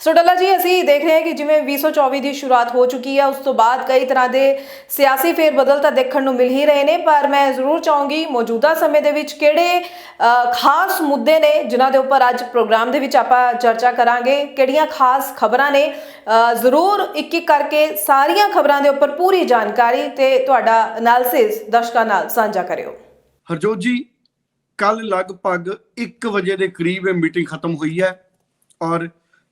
ਸੋ ਡੱਲਾ ਜੀ, ਅਸੀਂ ਦੇਖ ਰਹੇ ਹਾਂ ਕਿ ਜਿਵੇਂ 2024 ਦੀ ਸ਼ੁਰੂਆਤ ਹੋ ਚੁੱਕੀ ਹੈ ਉਸ ਤੋਂ ਬਾਅਦ ਕਈ ਤਰ੍ਹਾਂ ਦੇ ਸਿਆਸੀ ਫੇਰ ਬਦਲ ਤਾਂ ਦੇਖਣ ਨੂੰ ਮਿਲ ਹੀ ਰਹੇ ਨੇ, ਪਰ ਮੈਂ ਜ਼ਰੂਰ ਚਾਹੂੰਗੀ ਮੌਜੂਦਾ ਸਮੇਂ ਦੇ ਵਿੱਚ ਕਿਹੜੇ ਖਾਸ ਮੁੱਦੇ ਨੇ ਜਿਨ੍ਹਾਂ ਦੇ ਉੱਪਰ ਅੱਜ ਪ੍ਰੋਗਰਾਮ ਦੇ ਵਿੱਚ ਆਪਾਂ ਚਰਚਾ ਕਰਾਂਗੇ, ਕਿਹੜੀਆਂ ਖਾਸ ਖਬਰਾਂ ਨੇ? ਜ਼ਰੂਰ ਇੱਕ ਇੱਕ ਕਰਕੇ ਸਾਰੀਆਂ ਖਬਰਾਂ ਦੇ ਉੱਪਰ ਪੂਰੀ ਜਾਣਕਾਰੀ ਤੇ ਤੁਹਾਡਾ ਐਨਾਲਿਸਿਸ ਦਰਸ਼ਕਾਂ ਨਾਲ ਸਾਂਝਾ ਕਰਿਓ। ਹਰਜੋਤ ਜੀ ਕੱਲ ਲਗਭਗ 1 ਵਜੇ ਦੇ ਕਰੀਬ ਇਹ ਮੀਟਿੰਗ ਖਤਮ ਹੋਈ ਹੈ ਔਰ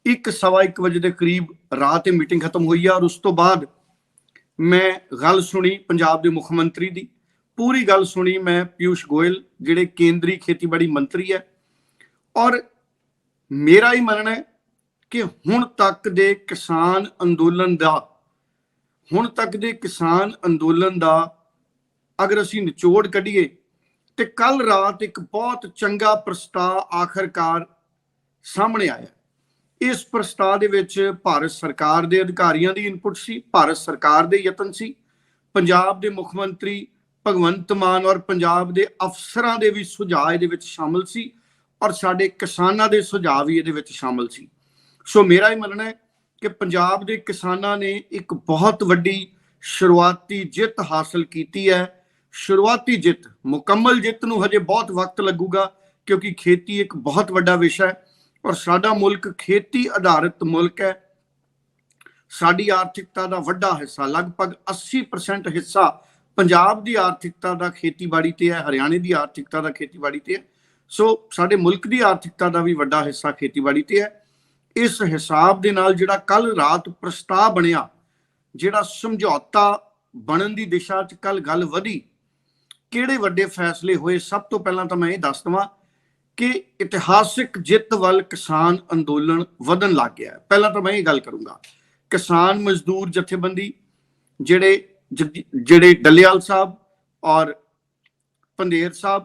1:15 ਵਜੇ ਦੇ ਕਰੀਬ ਰਾਤ ਇਹ ਮੀਟਿੰਗ ਖਤਮ ਹੋਈ ਹੈ ਔਰ ਉਸ ਤੋਂ ਬਾਅਦ ਮੈਂ ਗੱਲ ਸੁਣੀ ਪੰਜਾਬ ਦੇ ਮੁੱਖ ਮੰਤਰੀ ਦੀ। ਪੂਰੀ ਗੱਲ ਸੁਣੀ ਮੈਂ ਪਿਊਸ਼ ਗੋਇਲ, ਜਿਹੜੇ ਕੇਂਦਰੀ ਖੇਤੀਬਾੜੀ ਮੰਤਰੀ ਹੈ। ਔਰ ਮੇਰਾ ਹੀ ਮੰਨਣਾ ਹੈ ਕਿ ਹੁਣ ਤੱਕ ਦੇ ਕਿਸਾਨ ਅੰਦੋਲਨ ਦਾ, ਹੁਣ ਤੱਕ ਦੇ ਕਿਸਾਨ ਅੰਦੋਲਨ ਦਾ ਅਗਰ ਅਸੀਂ ਨਿਚੋੜ ਕੱਢੀਏ ਤੇ ਕੱਲ ਰਾਤ ਇੱਕ ਬਹੁਤ ਚੰਗਾ ਪ੍ਰਸਤਾਵ ਆਖਰਕਾਰ ਸਾਹਮਣੇ ਆਇਆ। ਇਸ ਪ੍ਰਸਤਾਵ ਦੇ ਵਿੱਚ ਭਾਰਤ ਸਰਕਾਰ ਦੇ ਅਧਿਕਾਰੀਆਂ ਦੀ ਇਨਪੁਟ ਸੀ, ਭਾਰਤ ਸਰਕਾਰ ਦੇ ਯਤਨ ਸੀ। ਪੰਜਾਬ ਦੇ ਮੁੱਖ ਮੰਤਰੀ ਭਗਵੰਤ ਮਾਨ ਔਰ ਪੰਜਾਬ ਦੇ ਅਫਸਰਾਂ ਦੇ ਵੀ ਸੁਝਾਅ ਇਹਦੇ ਵਿੱਚ ਸ਼ਾਮਲ ਸੀ ਔਰ ਸਾਡੇ ਕਿਸਾਨਾਂ ਦੇ ਸੁਝਾਅ ਵੀ ਇਹਦੇ ਵਿੱਚ ਸ਼ਾਮਲ ਸੀ। ਸੋ ਮੇਰਾ ਇਹ ਮੰਨਣਾ ਹੈ ਕਿ ਪੰਜਾਬ ਦੇ ਕਿਸਾਨਾਂ ਨੇ ਇੱਕ ਬਹੁਤ ਵੱਡੀ ਸ਼ੁਰੂਆਤੀ ਜਿੱਤ ਹਾਸਲ ਕੀਤੀ ਹੈ। ਸ਼ੁਰੂਆਤੀ ਜਿੱਤ, ਮੁਕੰਮਲ ਜਿੱਤ ਨੂੰ ਹਜੇ ਬਹੁਤ ਵਕਤ ਲੱਗੂਗਾ ਕਿਉਂਕਿ ਖੇਤੀ ਇੱਕ ਬਹੁਤ ਵੱਡਾ ਵਿਸ਼ਾ ਹੈ। ਔਰ ਸਾਡਾ ਮੁਲਕ ਖੇਤੀ ਆਧਾਰਿਤ ਮੁਲਕ ਹੈ। ਸਾਡੀ ਆਰਥਿਕਤਾ ਦਾ ਵੱਡਾ ਹਿੱਸਾ, ਲਗਭਗ 80% ਹਿੱਸਾ ਪੰਜਾਬ ਦੀ ਆਰਥਿਕਤਾ ਦਾ ਖੇਤੀਬਾੜੀ ਤੇ ਹੈ, ਹਰਿਆਣੇ ਦੀ ਆਰਥਿਕਤਾ ਦਾ ਖੇਤੀਬਾੜੀ ਤੇ ਹੈ। ਸੋ ਸਾਡੇ ਮੁਲਕ ਦੀ ਆਰਥਿਕਤਾ ਦਾ ਵੀ ਵੱਡਾ ਹਿੱਸਾ ਖੇਤੀਬਾੜੀ ਤੇ ਹੈ। ਇਸ ਹਿਸਾਬ ਦੇ ਨਾਲ ਜਿਹੜਾ ਕੱਲ ਰਾਤ ਪ੍ਰਸਤਾਵ ਬਣਿਆ, ਜਿਹੜਾ ਸਮਝੌਤਾ ਬਣਨ ਦੀ ਦਿਸ਼ਾ 'ਚ ਕੱਲ ਗੱਲ ਵਧੀ, ਕਿਹੜੇ ਵੱਡੇ ਫੈਸਲੇ ਹੋਏ, ਸਭ ਤੋਂ ਪਹਿਲਾਂ ਤਾਂ ਮੈਂ ਇਹ ਦੱਸ ਦਵਾਂ ਕਿ ਇਤਿਹਾਸਿਕ ਜਿੱਤ ਵੱਲ ਕਿਸਾਨ ਅੰਦੋਲਨ ਵਧਣ ਲੱਗ ਗਿਆ ਪਹਿਲਾਂ ਤਾਂ ਮੈਂ ਇਹ ਗੱਲ ਕਰੂੰਗਾ, ਕਿਸਾਨ ਮਜ਼ਦੂਰ ਜਥੇਬੰਦੀ, ਜਿਹੜੇ ਜਿਹੜੇ ਡੱਲੇਵਾਲ ਸਾਹਿਬ ਔਰ ਪੰਦੇਰ ਸਾਹਿਬ,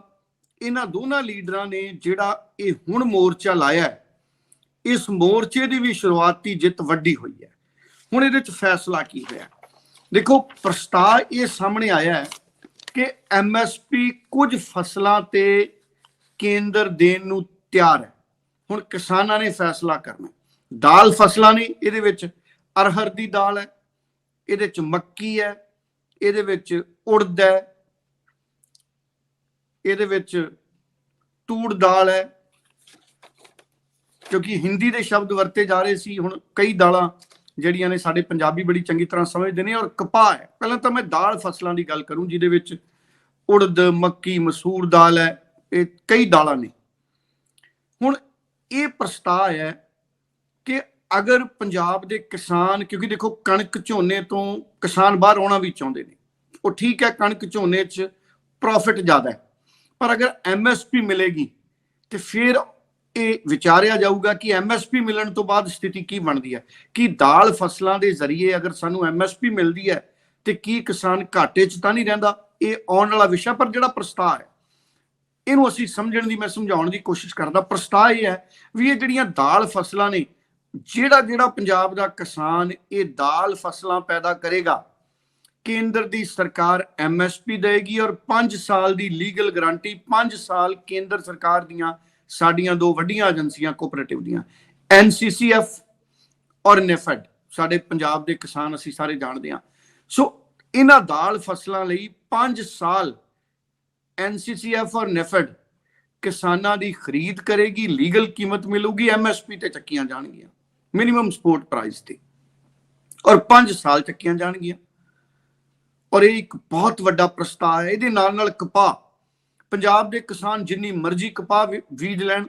ਇਹਨਾਂ ਦੋਨਾਂ ਲੀਡਰਾਂ ਨੇ ਜਿਹੜਾ ਇਹ ਹੁਣ ਮੋਰਚਾ ਲਾਇਆ ਇਸ ਮੋਰਚੇ ਦੀ ਵੀ ਸ਼ੁਰੂਆਤੀ ਜਿੱਤ ਵੱਡੀ ਹੋਈ ਹੈ। ਹੁਣ ਇਹਦੇ ਵਿੱਚ ਫੈਸਲਾ ਕੀ ਹੋਇਆ? ਦੇਖੋ, ਪ੍ਰਸਤਾਵ ਇਹ ਸਾਹਮਣੇ ਆਇਆ ਹੈ ਕਿ ਐਮਐਸਪੀ ਕੁਝ ਫਸਲਾਂ ਤੇ ਕੇਂਦਰ ਦੇਣ ਨੂੰ ਤਿਆਰ ਹੈ। ਹੁਣ ਕਿਸਾਨਾਂ ਨੇ ਫੈਸਲਾ ਕਰਨਾ ਦਾਲ ਫਸਲਾਂ ਨੇ, ਇਹਦੇ ਵਿੱਚ ਅਰਹਰ ਦੀ ਦਾਲ ਹੈ, ਇਹਦੇ ਵਿੱਚ ਮੱਕੀ ਹੈ, ਇਹਦੇ ਵਿੱਚ ਉੜਦ ਹੈ, ਇਹਦੇ ਵਿੱਚ ਤੂੜ ਦਾਲ ਹੈ, ਕਿਉਂਕਿ ਹਿੰਦੀ ਦੇ ਸ਼ਬਦ ਵਰਤੇ ਜਾ ਰਹੇ ਸੀ। ਹੁਣ ਕਈ ਦਾਲਾਂ ਜਿਹੜੀਆਂ ਨੇ ਸਾਡੇ ਪੰਜਾਬੀ ਬੜੀ ਚੰਗੀ ਤਰ੍ਹਾਂ ਸਮਝਦੇ ਨੇ ਔਰ ਕਪਾਹ ਹੈ। ਪਹਿਲਾਂ ਤਾਂ ਮੈਂ ਦਾਲ ਫਸਲਾਂ ਦੀ ਗੱਲ ਕਰੂੰ, ਜਿਹਦੇ ਵਿੱਚ ਉੜਦ, ਮੱਕੀ, ਮਸੂਰ ਦਾਲ ਹੈ ਇਹ ਕਈ ਦਾਲਾਂ ਨੇ। ਹੁਣ ਇਹ ਪ੍ਰਸਤਾਵ ਹੈ ਕਿ ਅਗਰ ਪੰਜਾਬ ਦੇ ਕਿਸਾਨ, ਕਿਉਂਕਿ ਦੇਖੋ ਕਣਕ ਝੋਨੇ ਤੋਂ ਕਿਸਾਨ ਬਾਹਰ ਆਉਣਾ ਵੀ ਚਾਹੁੰਦੇ ਨੇ, ਉਹ ਠੀਕ ਹੈ ਕਣਕ ਝੋਨੇ 'ਚ ਪ੍ਰੋਫਿਟ ਜ਼ਿਆਦਾ ਹੈ, ਪਰ ਅਗਰ ਐਮਐਸਪੀ ਮਿਲੇਗੀ ਤੇ ਫਿਰ ਇਹ ਵਿਚਾਰਿਆ ਜਾਊਗਾ ਕਿ ਐਮਐਸਪੀ ਮਿਲਣ ਤੋਂ ਬਾਅਦ ਸਥਿਤੀ ਕੀ ਬਣਦੀ ਹੈ। ਕਿ ਦਾਲ ਫਸਲਾਂ ਦੇ ਜ਼ਰੀਏ ਅਗਰ ਸਾਨੂੰ ਐਮਐਸਪੀ ਮਿਲਦੀ ਹੈ ਤੇ ਕੀ ਕਿਸਾਨ ਘਾਟੇ 'ਚ ਤਾਂ ਨਹੀਂ ਰਹਿੰਦਾ, ਇਹ ਆਉਣ ਵਾਲਾ ਵਿਸ਼ਾ, ਪਰ ਜਿਹੜਾ ਪ੍ਰਸਤਾਵ ਹੈ ਇਹਨੂੰ ਅਸੀਂ ਸਮਝਣ ਦੀ, ਮੈਂ ਸਮਝਾਉਣ ਦੀ ਕੋਸ਼ਿਸ਼ ਕਰਦਾ, ਪ੍ਰਸਤਾਵ ਇਹ ਹੈ ਵੀ ਇਹ ਜਿਹੜੀਆਂ ਦਾਲ ਫਸਲਾਂ ਨੇ, ਜਿਹੜਾ ਜਿਹੜਾ ਪੰਜਾਬ ਦਾ ਕਿਸਾਨ ਇਹ ਦਾਲ ਫਸਲਾਂ ਪੈਦਾ ਕਰੇਗਾ, ਕੇਂਦਰ ਦੀ ਸਰਕਾਰ ਐਮਐਸਪੀ ਦੇਗੀ ਔਰ 5 ਸਾਲ ਦੀ ਲੀਗਲ ਗਾਰੰਟੀ 5 ਸਾਲ ਕੇਂਦਰ ਸਰਕਾਰ ਦੀਆਂ, ਸਾਡੀਆਂ ਦੋ ਵੱਡੀਆਂ ਏਜੰਸੀਆਂ ਕੋਆਪਰੇਟਿਵ ਦੀਆਂ ਐਨਸੀਸੀਐਫ ਔਰ ਨੈਫੈਡ ਸਾਡੇ ਪੰਜਾਬ ਦੇ ਕਿਸਾਨ ਅਸੀਂ ਸਾਰੇ ਜਾਣਦੇ ਹਾਂ। ਸੋ ਇਹਨਾਂ ਦਾਲ ਫਸਲਾਂ ਲਈ 5 ਸਾਲ ਐਨਸੀਸੀਐਫ ਔਰ ਨੈਫਡ ਕਿਸਾਨਾਂ ਦੀ ਖਰੀਦ ਕਰੇਗੀ, ਲੀਗਲ ਕੀਮਤ ਮਿਲੂਗੀ ਐਮਐਸਪੀ ਤੇ ਚੱਕੀਆਂ ਜਾਣਗੀਆਂ। ਮਿਨੀਮਮ ਸਪੋਰਟ ਪ੍ਰਾਈਸ ਤੇ। ਔਰ 5 ਸਾਲ ਚੱਕੀਆਂ ਜਾਣਗੀਆਂ। ਔਰ ਇਹ ਇੱਕ ਬਹੁਤ ਵੱਡਾ ਪ੍ਰਸਤਾਵ ਹੈ। ਇਹਦੇ ਨਾਲ ਨਾਲ ਕਪਾਹ, ਪੰਜਾਬ ਦੇ ਕਿਸਾਨ ਜਿੰਨੀ ਮਰਜ਼ੀ ਕਪਾਹ ਬੀਜ ਲੈਣ।